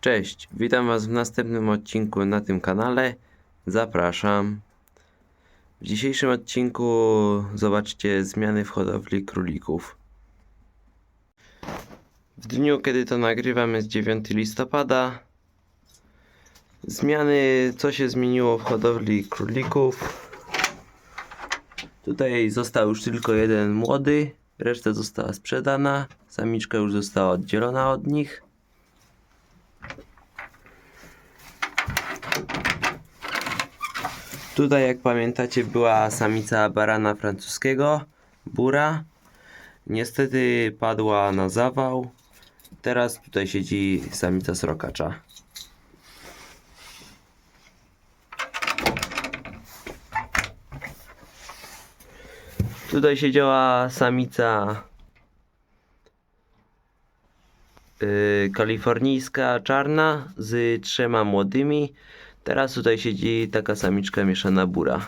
Cześć, witam Was w następnym odcinku na tym kanale. Zapraszam. W dzisiejszym odcinku zobaczcie zmiany w hodowli królików. W dniu, kiedy to nagrywam, jest 9 listopada. Zmiany, co się zmieniło w hodowli królików. Tutaj został już tylko jeden młody, reszta została sprzedana. Samiczka już została oddzielona od nich. Tutaj, jak pamiętacie, była samica barana francuskiego, bura. Niestety padła na zawał. Teraz tutaj siedzi samica srokacza. Tutaj siedziała samica yy, kalifornijska czarna z trzema młodymi. Teraz tutaj siedzi taka samiczka mieszana bura.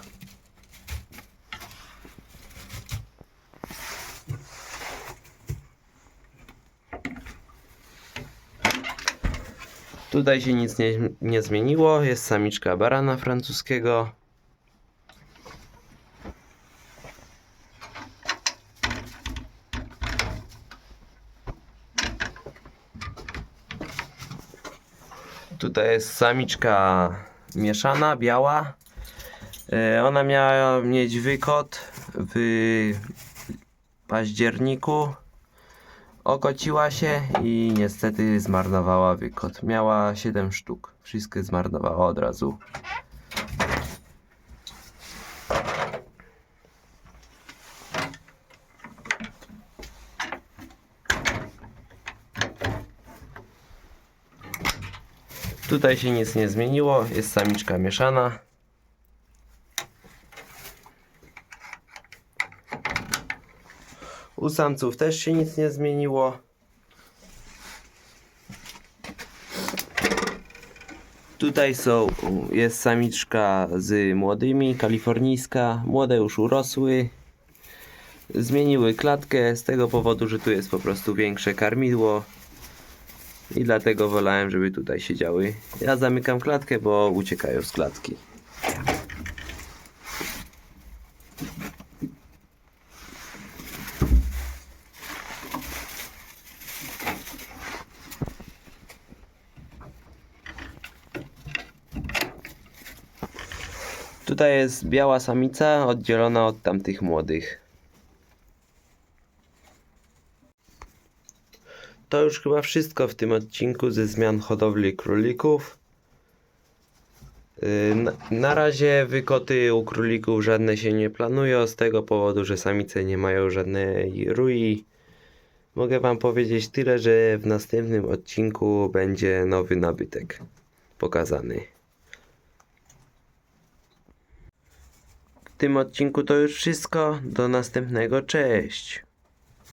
Tutaj się nic nie, nie zmieniło. Jest samiczka barana francuskiego. Tutaj jest samiczka mieszana, biała. E, Ona miała mieć wykot w październiku. Okociła się i niestety zmarnowała wykot. Miała 7 sztuk. Wszystkie zmarnowała od razu. Tutaj się nic nie zmieniło, jest samiczka mieszana. U samców też się nic nie zmieniło. Tutaj są, jest samiczka z młodymi, kalifornijska. Młode już urosły. Zmieniły klatkę z tego powodu, że tu jest po prostu większe karmidło. I dlatego wolałem, żeby tutaj siedziały. Ja zamykam klatkę, bo uciekają z klatki. Tutaj jest biała samica oddzielona od tamtych młodych. To już chyba wszystko w tym odcinku ze zmian hodowli królików. Na, na razie wykoty u królików żadne się nie planują z tego powodu, że samice nie mają żadnej rui. Mogę Wam powiedzieć tyle, że w następnym odcinku będzie nowy nabytek pokazany. W tym odcinku to już wszystko. Do następnego. Cześć!